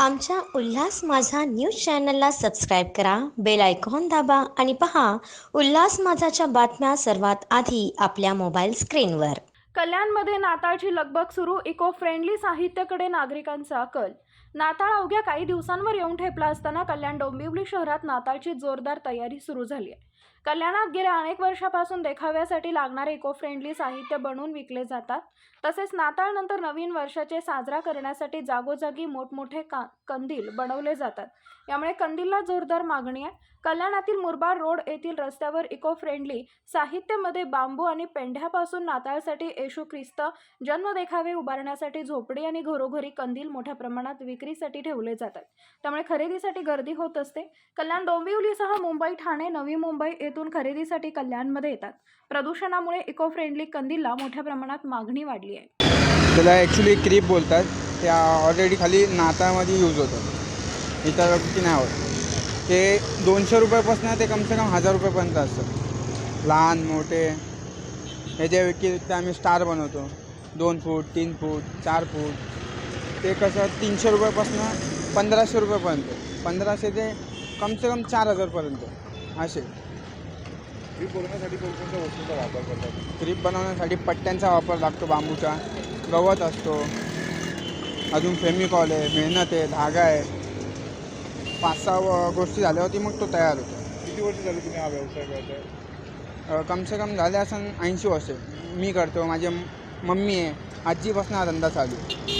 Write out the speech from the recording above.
आमच्या उल्हास माझा न्यूज चॅनलला सबस्क्राईब करा बेल आयकॉन दाबा आणि पहा उल्हास माझाच्या बातम्या सर्वात आधी आपल्या मोबाईल स्क्रीनवर. कल्याणमध्ये नाताळची लगबग सुरू इको फ्रेंडली साहित्याकडे नागरिकांचा कल नाताळ अवघ्या काही दिवसांवर येऊन ठेपला असताना कल्याण डोंबिवली शहरात नाताळची जोरदार तयारी सुरू झाली आहे. कल्याणात गेल्या अनेक वर्षापासून देखाव्यासाठी लागणारे इको फ्रेंडली साहित्य बनवून विकले जातात. तसेच नाताळनंतर नवीन वर्षाचे साजरा करण्यासाठी जागोजागी मोठमोठे का कंदील बनवले जातात. यामुळे कंदीलला जोरदार मागणी आहे. कल्याणातील मुरबाड रोड येथील रस्त्यावर इको फ्रेंडली साहित्यामध्ये बांबू आणि पेंढ्यापासून नाताळसाठी येशू ख्रिस्त जन्म देखावे उभारण्यासाठी झोपडी आणि घरोघरी कंदील मोठ्या प्रमाणात विक्रीसाठी ठेवले जातात. त्यामुळे खरेदीसाठी गर्दी होत असते. कल्याण डोंबिवलीसह मुंबई ठाणे नवी मुंबई येथून खरेदीसाठी कल्याणमध्ये येतात. प्रदूषणामुळे इको फ्रेंडली कंदीलला मोठ्या प्रमाणात मागणी वाढली आहे. त्याला ॲक्च्युली क्रीप बोलतात. त्या ऑलरेडी खाली नातामध्ये यूज होतात इतर की नाही होत. ते दोनशे रुपयापासून ते कमसे कम हजार रुपयापर्यंत असतं. लहान मोठे. ह्याच्या व्यतिरिक्त आम्ही स्टार बनवतो. दोन फूट तीन फूट चार फूट. ते कसं तीनशे रुपयापासून पंधराशे रुपयापर्यंत. पंधराशे ते कमसे कम चार हजारपर्यंत. असे. ट्रीप बनवण्यासाठी कोणकोणत्या वस्तूंचा वापर करतात? क्रीप बनवण्यासाठी पट्ट्यांचा वापर लागतो बांबूचा गवत असतो अजून फेमिकॉल आहे मेहनत आहे धागा आहे. पाच सहा गोष्टी झाल्यावरती मग तो तयार होतो. किती वर्ष झाली तुम्ही हा व्यवसाय करताय? कमसे कम झाले असं ऐंशी वर्ष. मी करतो माझी मम्मी आहे आजीपासून हा धंदा चालू आहे.